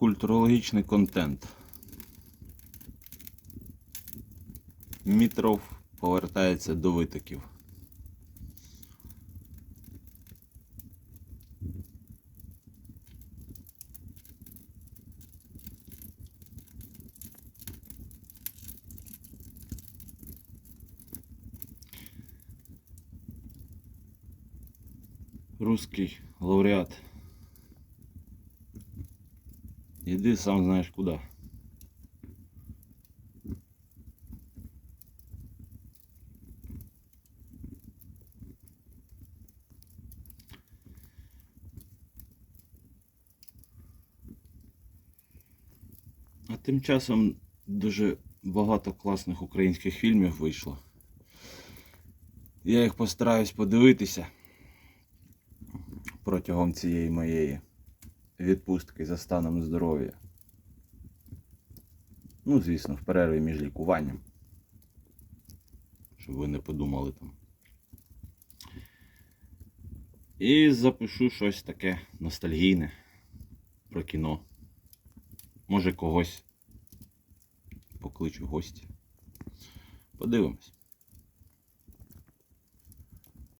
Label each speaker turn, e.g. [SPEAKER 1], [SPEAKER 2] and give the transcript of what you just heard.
[SPEAKER 1] Культурологічний контент. Мітров повертається до витоків. Русский лауреат. Иди сам знаешь куда. А тим часом дуже багато класних українських фільмів вийшло. Я їх постараюсь подивитися протягом цієї моєї відпустки за станом здоров'я. Ну, звісно, в перерві між лікуванням. Щоб ви не подумали там. І запишу щось таке ностальгійне про кіно. Може когось покличу в гості. Подивимось.